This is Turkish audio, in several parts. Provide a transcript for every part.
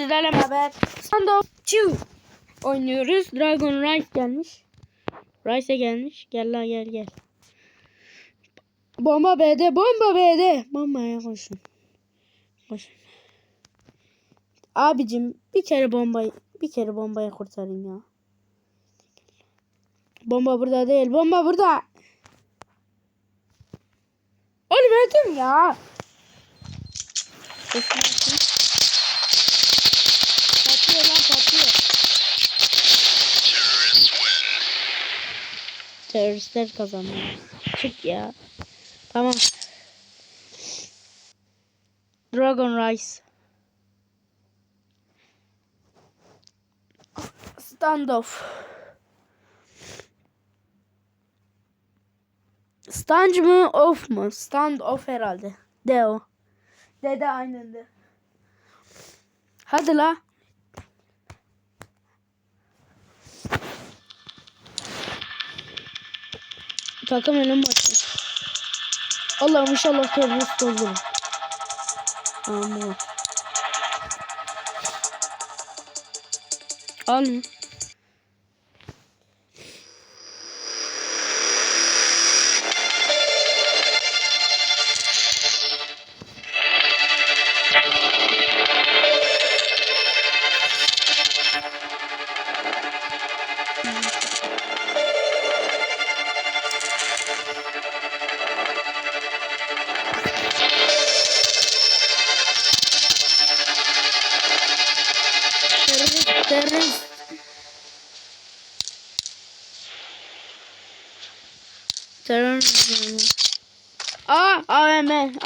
Sizlerle beraber Standoff 2 oynuyoruz. Dragon Rise gelmiş. Rice'e gelmiş. Gel la gel gel. Bomba B'de, bomba B'de. Bombaya koşun. Koşun. Abicim bir kere bombayı bir kere bombayı kurtarın ya. Bomba burada değil. Bomba burada. Oğlum öldüm ya. Sesini Teröristler kazanıyor. Çık ya. Tamam. Dragon Rice. Standoff. Stand mı off mu? Stand off herhalde. De o. De de aynen de. Hadi la. Takım ölüm maçı. Allah'ım inşallah terörist olurum. Amin. Al mı?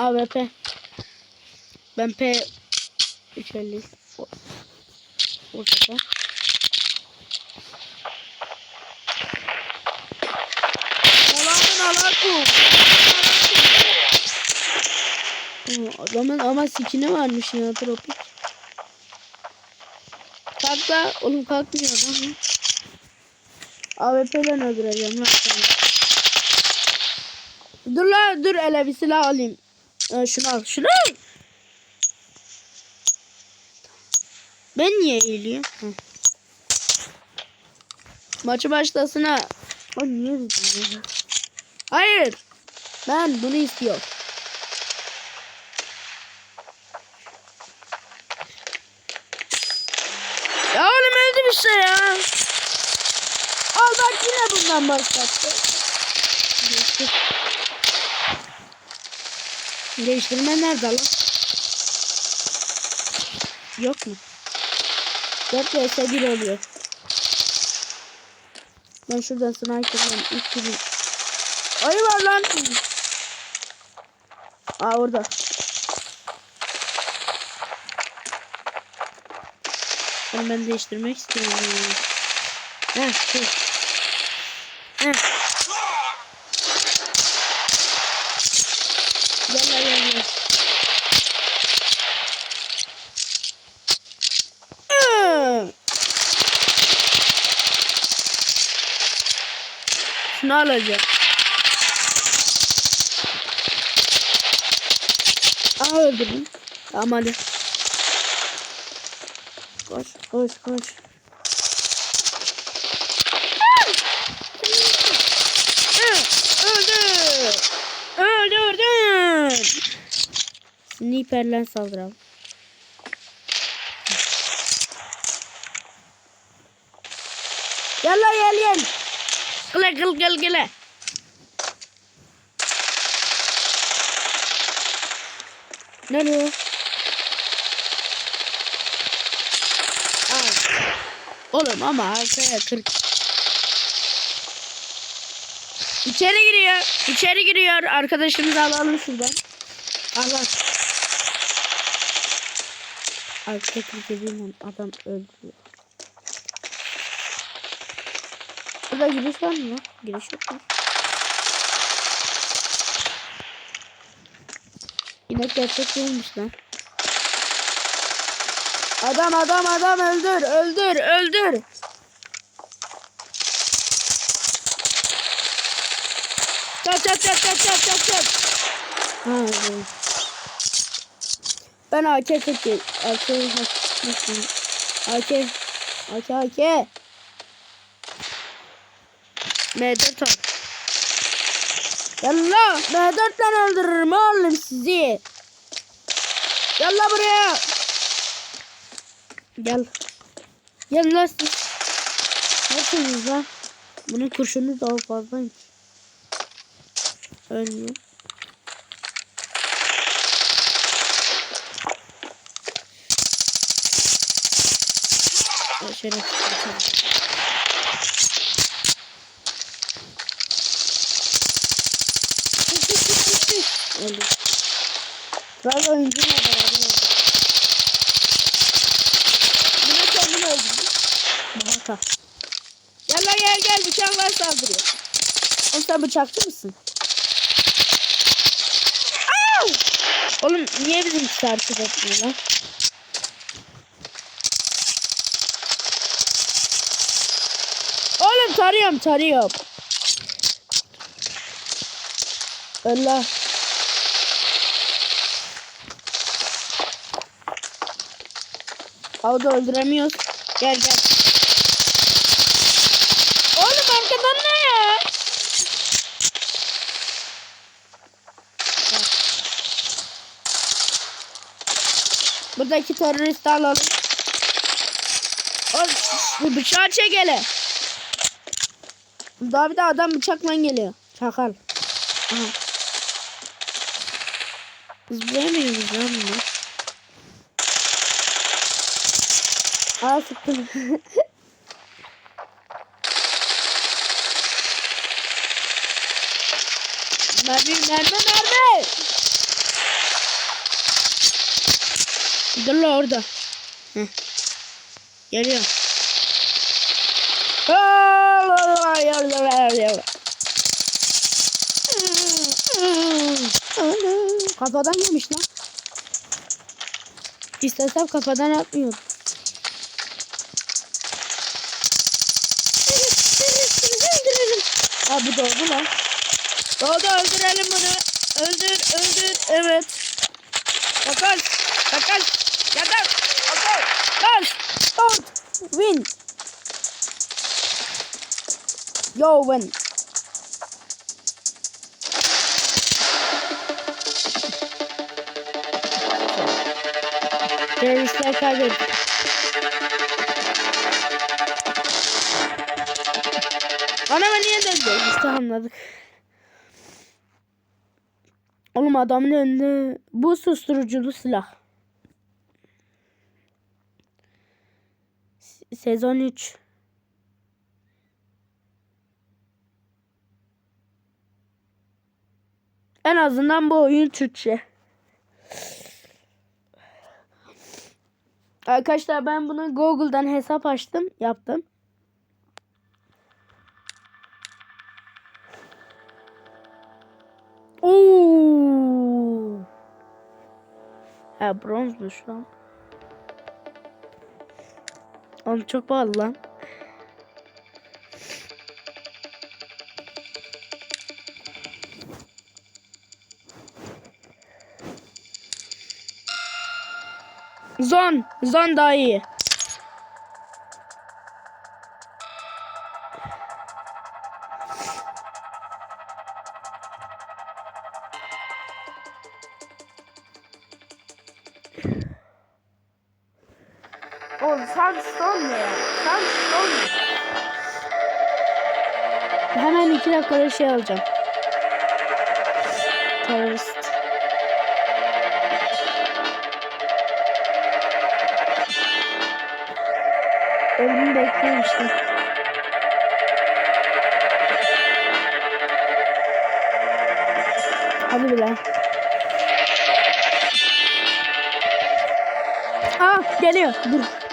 AWP. Ben P 350 Ortada. Selamun aleyküm. Oo, Adamın ama skini varmış ya tropik. Kalk da oğlum kalkmıyor adam ya. AWP'den öldüreceğim lan. Dur la dur ele bir silah alayım. Ee, şunu al şunu al. Ben niye eğileyim? Hı. Maçı başlasına. O niye ya? Hayır. Ben bunu istiyorum. Ya oğlum öldüm işte ya. Al bak yine bundan başlattı. Değiştir. Değiştirme nerede lan? Yok mu? 4 vs 1 oluyor. Ben şuradan sniper'dan ilk gibi. Ayı var lan. Aa orada. Onu ben değiştirmek istiyorum. Heh, şey. Heh. Gel lan gel gel. Hı. Şunu alacağım. Aa öldürdüm. Tamam hadi. Koş koş koş. Öldü. Öldürdün. Sniper'le saldıralım. Gel lan gel gel. Gel gel gel gel. Nerede. Oğlum ama arkaya kırk. İçeri giriyor. İçeri giriyor. Arkadaşımızı alalım şuradan. Allah. Arkaya kırk ediyorum. Adam öldü. Burada giriş var mı? Giriş yok mu? İnek gerçek değilmiş lan. Adam adam adam öldür öldür öldür. Çat çat çat çat çat çat çat. Ha, evet. Ben AK. AK Nasıl? AK. AK AK. M4 al. Yalla M4 lan öldürürüm oğlum sizi. Yalla buraya. Gel. Gel lan siz. Neredesiniz lan? Bunun kurşunu daha fazlaymış. Ölmüyor. Şöyle Öldü. Ben oyuncuyla beraber öldüm. Buna kendim öldüm. Mahaka. Gel lan gel gel bıçaklar saldırıyor. Oğlum sen bıçakçı mısın? Au! Oğlum niye bizim takip etmiyor lan? Oğlum tarıyorum tarıyorum. Allah. Avda öldüremiyoruz. Gel gel. Oğlum arkadan ne ya? Buradaki teröristi alalım. Oğlum bu bıçağı çek hele. Daha bir de adam bıçakla geliyor. Çakal. Aha. Biz gidiyoruz lan bunu? Aa sıktım. mermi mermi mermi. Dur la orada. Heh. Geliyor. Kafadan yemiş lan. İstesem kafadan atmıyor. Aa bu doğdu lan. Doğdu öldürelim bunu. Öldür öldür evet. Sakal sakal yatar. Sakal. Kaç. Don't win. Yo win. Teröristler kaybetti. Anama niye döndü? İşte anladık. Oğlum adamın önünde bu susturuculu silah. Se- Sezon 3. En azından bu oyun Türkçe. Arkadaşlar ben bunu Google'dan hesap açtım, yaptım. Oo. Ha bronzmuş lan. Oğlum çok pahalı lan. Zon. Zon daha iyi. Hemen iki dakikada şey alacağım. Terörist. Ölümü bekliyorum işte. Hadi bile. Aa geliyor. Dur.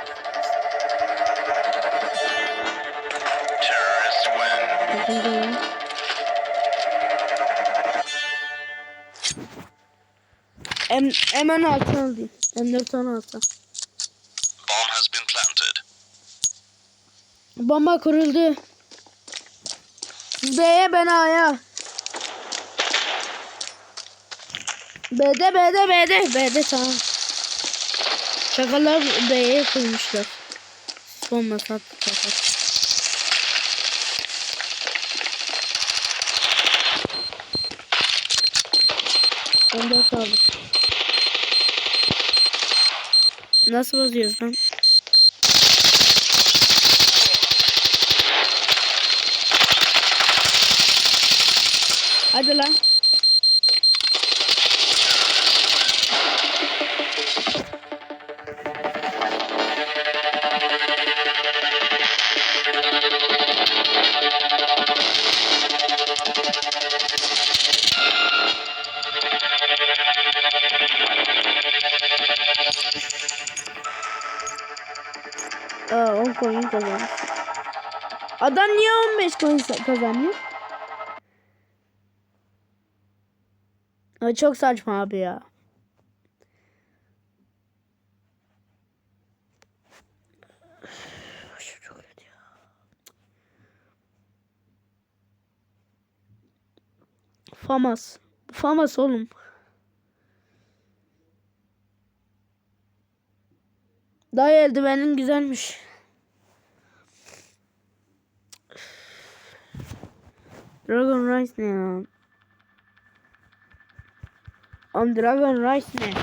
M M16 alayım. M416. Bomb has been planted. Bomba kuruldu. B'ye ben A'ya. B'de B'de B'de B'de tamam. Şakalar B'ye koymuşlar. Sonuna sattık zaten. Ondan sağlık. Nasıl bozuyoruz lan? Hadi lan. Coin kazanmış. Adam niye 15 coin kazanıyor? Çok saçma abi ya. Famas. Famas oğlum. Dayı eldivenin güzelmiş. Dragon Rice ne ya? Oğlum Dragon Rice ne?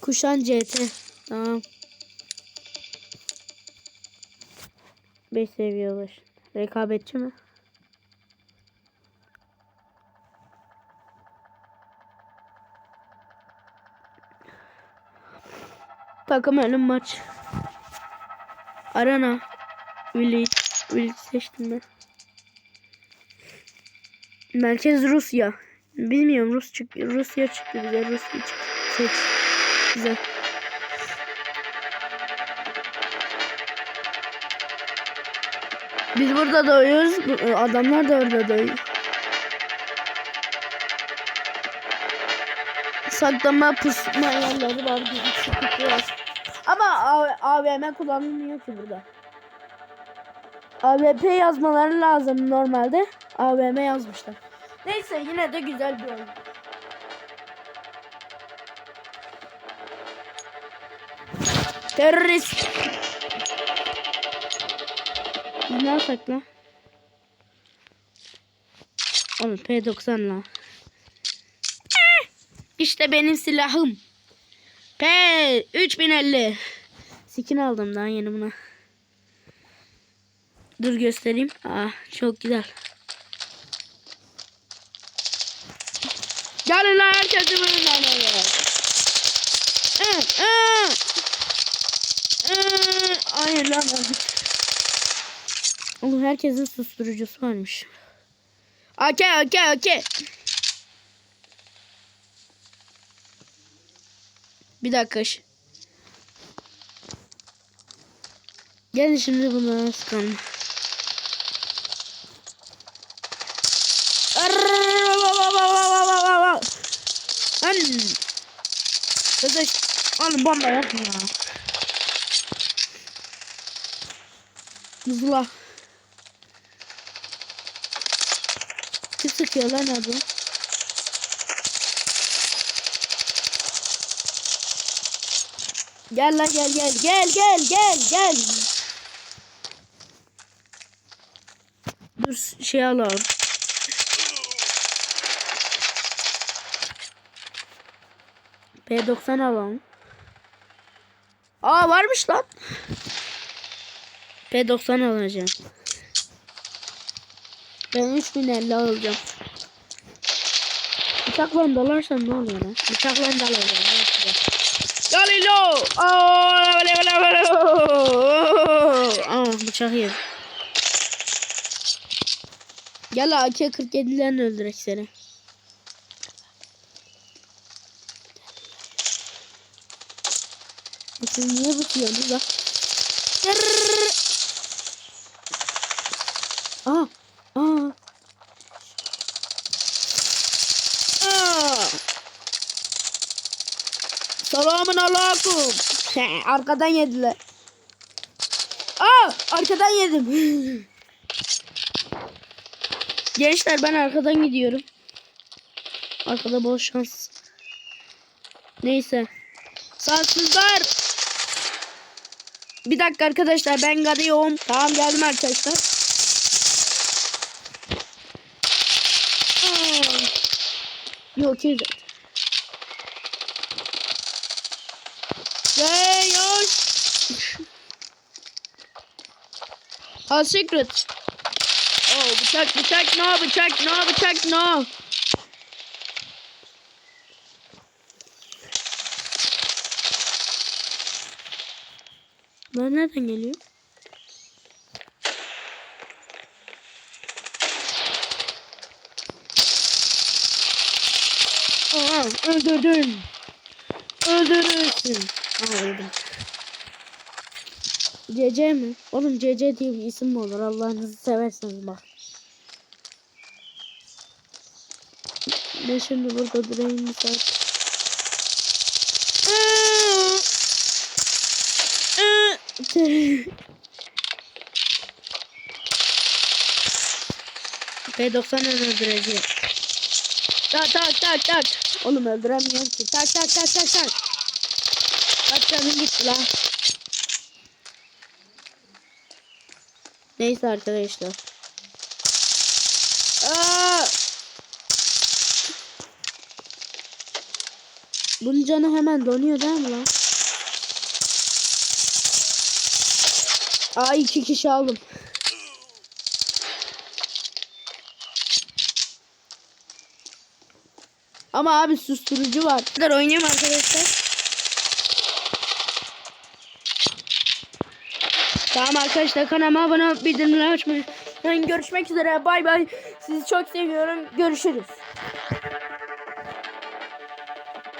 Kuşan CT. Tamam. 5 seviye. Rekabetçi mi? Takım ölüm maç. Arena. Village. Village seçtim ben. Merkez Rusya. Bilmiyorum Rus çık Rusya çıktı bize. Rusya çıktı. Seç. Güzel. Biz burada doğuyoruz. bu- Adamlar da orada doğuyor. Saklama pusma yerleri var. Bir sıkıntı var. Ama AVM kullanılmıyor ki burada. AWP yazmaları lazım normalde. AVM yazmışlar. Neyse yine de güzel bir oyun. Terörist. Ne yapsak lan? Oğlum P90 lan. İşte benim silahım. P 3050. Skin aldım daha yeni buna. Dur göstereyim. Aa çok güzel. Gelin lan herkesi bölümden Hayır lan. Oğlum herkesin susturucusu varmış. Okey okey okey. Bir dakika. Gelin şimdi bunu sıkalım. Lan. Kızış. Oğlum bomba yapma ya. Zula. Kim sıkıyor lan adı? Gel lan gel gel gel gel gel gel. Dur şey alalım. P90 alalım. Aa varmış lan. P90 alacağım. Ben 3050 alacağım. Bıçakla dalarsan ne oluyor lan? Bıçakla dalarsan ne yapacağım? Galilo! Aa, bıçak yer. Gel AK-47'lerini öldürek seni. Siz niye lan? Tırrrr. Aa, aa. Aa. He, Arkadan yediler. Aa, arkadan yedim. Gençler ben arkadan gidiyorum. Arkada bol şans. Neyse. Sarsızlar. Bir dakika arkadaşlar ben gadıyorum. Tamam geldim arkadaşlar. Aa. Yok Ha secret. Oh bıçak bıçak no bıçak no bıçak no. Ben nereden geliyor? Aa, öldürdün. Öldürürsün. Aa, öldüm. CC mi? Oğlum CC diye bir isim mi olur? Allah'ınızı severseniz bak. Ben şimdi burada durayım bir saat. P90'ı öldüreceğim. Tak tak tak tak. Oğlum öldüremiyorum ki. Tak tak tak tak tak. Kaç canım gitti lan. Neyse arkadaşlar. Aa! Bunun canı hemen donuyor değil mi lan? Aa iki kişi aldım. Ama abi susturucu var. Kadar oynayayım arkadaşlar. Tamam arkadaşlar kanalıma abone olup bildirimleri açmayı. Yani görüşmek üzere. Bay bay. Sizi çok seviyorum. Görüşürüz.